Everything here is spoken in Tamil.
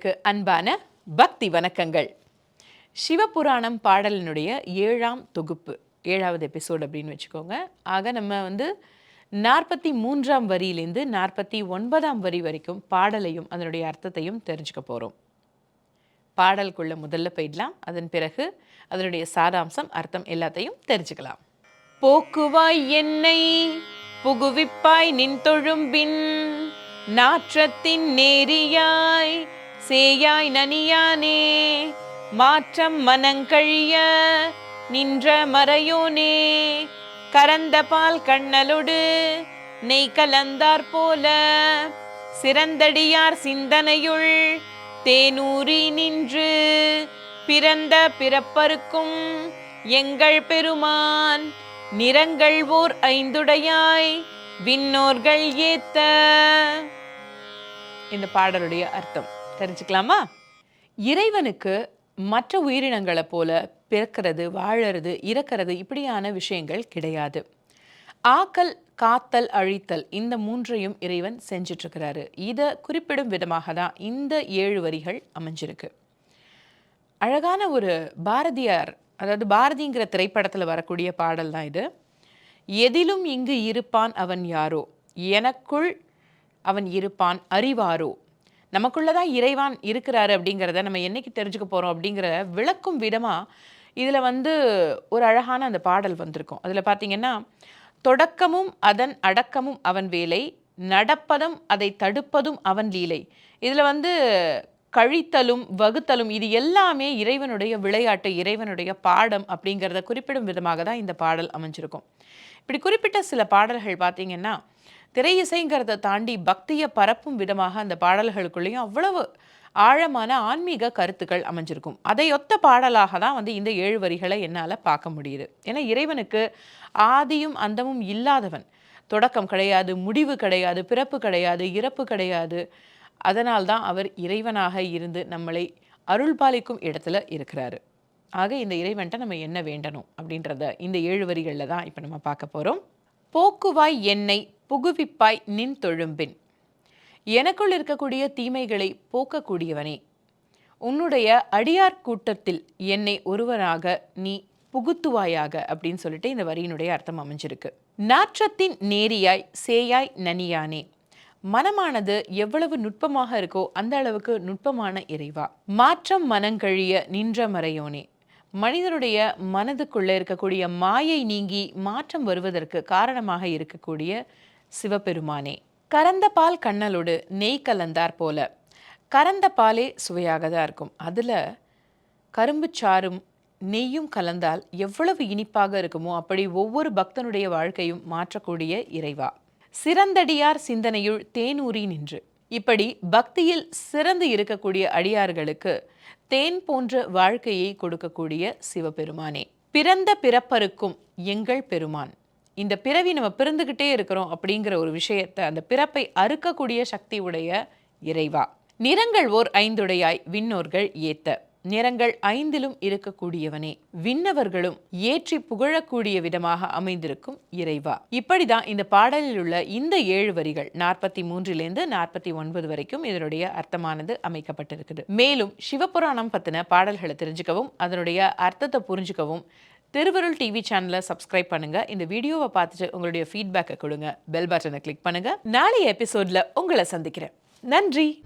நேயர்களுக்கு அன்பான பக்தி வணக்கங்கள். சிவபுராணம் பாடலினுடைய ஏழாம் தொகுப்பு ஏழாவது எபிசோடு அப்படின்னு வச்சுக்கோங்க. ஆக நம்ம வந்து நாற்பத்தி மூன்றாம் வரியிலேருந்து நாற்பத்தி ஒன்பதாம் வரி வரைக்கும் பாடலையும் அதனுடைய அர்த்தத்தையும் தெரிஞ்சுக்க போகிறோம் பாடலுக்குள்ள முதல்ல போயிடலாம். அதன் பிறகு அதனுடைய சாராம்சம் அர்த்தம் எல்லாத்தையும் தெரிஞ்சுக்கலாம். போக்குவாய் என்னை புகுவிப்பாய் நின் தொழும்பின் நாற்றத்தின் நேரியாய் சேயாய் நனியானே மாற்றம் மனங்கழிய நின்ற மறையோனே கரந்த பால் கண்ணலொடு நெய் கலந்தார் போல சிறந்தடியார் சிந்தனையுள் தேனூரி நின்று பிறந்த பிறப்பருக்கும் எங்கள் பெருமான் நிறங்கள் ஓர் ஐந்துடையாய் விண்ணோர்கள் ஏத்த. இந்த பாடலுடைய அர்த்தம். தெரிஞ்சுக்கலாமா? இறைவனுக்கு மற்ற உயிரினங்களை போல பிறக்கிறது வாழறது இறக்கிறது இப்படியான விஷயங்கள் கிடையாது. ஆக்கல் காத்தல் அழித்தல் இந்த மூன்றையும் இறைவன் செஞ்சிட்ருக்கிறாரு. இதை குறிப்பிடும் விதமாக தான் இந்த ஏழு வரிகள் அமைஞ்சிருக்கு. அழகான ஒரு பாரதியார் அதாவது பாரதிங்கிற திரைப்படத்தில் வரக்கூடிய பாடல் தான் இது. எதிலும் இங்கு இருப்பான் அவன் யாரோ? எனக்குள் அவன் இருப்பான் அறிவாரோ? நமக்குள்ளதான் இறைவான் இருக்கிறாரு அப்படிங்கிறத நம்ம என்னைக்கு தெரிஞ்சுக்க போகிறோம் அப்படிங்கிற விளக்கும் விதமாக இதில் வந்து ஒரு அழகான அந்த பாடல் வந்திருக்கும். அதில் பார்த்தீங்கன்னா தொடக்கமும் அதன் அடக்கமும் அவன் வேலை நடப்பதும் அதை தடுப்பதும் அவன் லீலை. இதில் வந்து கழித்தலும் வகுத்தலும் இது எல்லாமே இறைவனுடைய விளையாட்டு இறைவனுடைய பாடம் அப்படிங்கிறத குறிப்பிடும் விதமாக தான் இந்த பாடல் அமைஞ்சிருக்கும். இப்படி குறிப்பிட்ட சில பாடல்கள் பார்த்தீங்கன்னா திரை இசைங்கிறத தாண்டி பக்தியை பரப்பும் விதமாக அந்த பாடல்களுக்குள்ளேயும் அவ்வளவு ஆழமான ஆன்மீக கருத்துக்கள் அமைஞ்சிருக்கும். அதையொத்த பாடலாக தான் வந்து இந்த ஏழு வரிகளை என்னால் பார்க்க முடியுது. ஏன்னா இறைவனுக்கு ஆதியும் அந்தமும் இல்லாதவன். தொடக்கம் கிடையாது முடிவு கிடையாது பிறப்பு கிடையாது இறப்பு கிடையாது. அதனால்தான் அவர் இறைவனாக இருந்து நம்மளை அருள் பாலிக்கும் இடத்துல இருக்கிறாரு. ஆக இந்த இறைவன்ட்ட நம்ம என்ன வேண்டணும் அப்படின்றத இந்த ஏழு வரிகளில் தான் இப்போ நம்ம பார்க்க போகிறோம் போக்குவாய் என்னை புகுவிப்பாய் நின் தொழும்பின். எனக்குள் இருக்கக்கூடிய தீமைகளை போக்கக்கூடியவனே. உன்னுடைய அடியார் கூட்டத்தில் என்னை ஒருவனாக நீ புகுத்துவாயாக அப்படின்னு சொல்லிட்டு இந்த வரியினுடைய அர்த்தம் அமைஞ்சிருக்கு. நாற்றத்தின் நேரியாய் சேயாய் நனியானே. மனமானது எவ்வளவு நுட்பமாக இருக்கோ அந்த அளவுக்கு நுட்பமான இறைவா. மாற்றம் மனங்கழிய நின்ற மறையோனே. மனிதனுடைய மனதுக்குள்ளே இருக்கக்கூடிய மாயை நீங்கி மாற்றம் வருவதற்கு காரணமாக இருக்கக்கூடிய சிவபெருமானே. கறந்த பால் கண்ணலோடு நெய் கலந்தார் போல. கறந்த பாலே சுவையாக தான் இருக்கும். அதில் கரும்புச்சாறும் நெய்யும் கலந்தால் எவ்வளவு இனிப்பாக இருக்குமோ அப்படி ஒவ்வொரு பக்தனுடைய வாழ்க்கையும் மாற்றக்கூடிய இறைவா. சிறந்தடியார் சிந்தனையுள் தேனூரி நின்று. இப்படி பக்தியில் சிறந்து இருக்கக்கூடிய அடியார்களுக்கு தேன் போன்ற வாழ்க்கையை கொடுக்கக்கூடிய சிவபெருமானே. பிறந்த பிறப்பருக்கும் எங்கள் பெருமான். இந்த பிறவி நம்ம பிறந்துக்கிட்டே இருக்கிறோம் அப்படிங்கிற ஒரு விஷயத்தை அந்த பிறப்பை அறுக்கக்கூடிய சக்தி உடைய இறைவா. நிறங்கள் ஓர் ஐந்துடையாய் விண்ணோர்கள் ஏத்த. நிறங்கள் ஐந்திலும் இருக்கக்கூடியவனே. விண்ணவர்களும் ஏற்றி புகழக்கூடிய விதமாக அமைந்திருக்கும் இறைவா. இப்படிதான் இந்த பாடலில் உள்ள இந்த ஏழு வரிகள் நாற்பத்தி மூன்றிலிருந்து நாற்பத்தி ஒன்பது வரைக்கும் இதனுடைய அர்த்தமானது அமைக்கப்பட்டிருக்குது. மேலும் சிவபுராணம் பத்தின பாடல்களை தெரிஞ்சுக்கவும் அதனுடைய அர்த்தத்தை புரிஞ்சுக்கவும் திருவருள் டிவி சேனலை சப்ஸ்கிரைப் பண்ணுங்க. இந்த வீடியோவை பார்த்துட்டு உங்களுடைய ஃபீட்பேக்கை கொடுங்க. பெல் பட்டனை கிளிக் பண்ணுங்க. நாளைய எபிசோட்ல உங்களை சந்திக்கிறேன். நன்றி!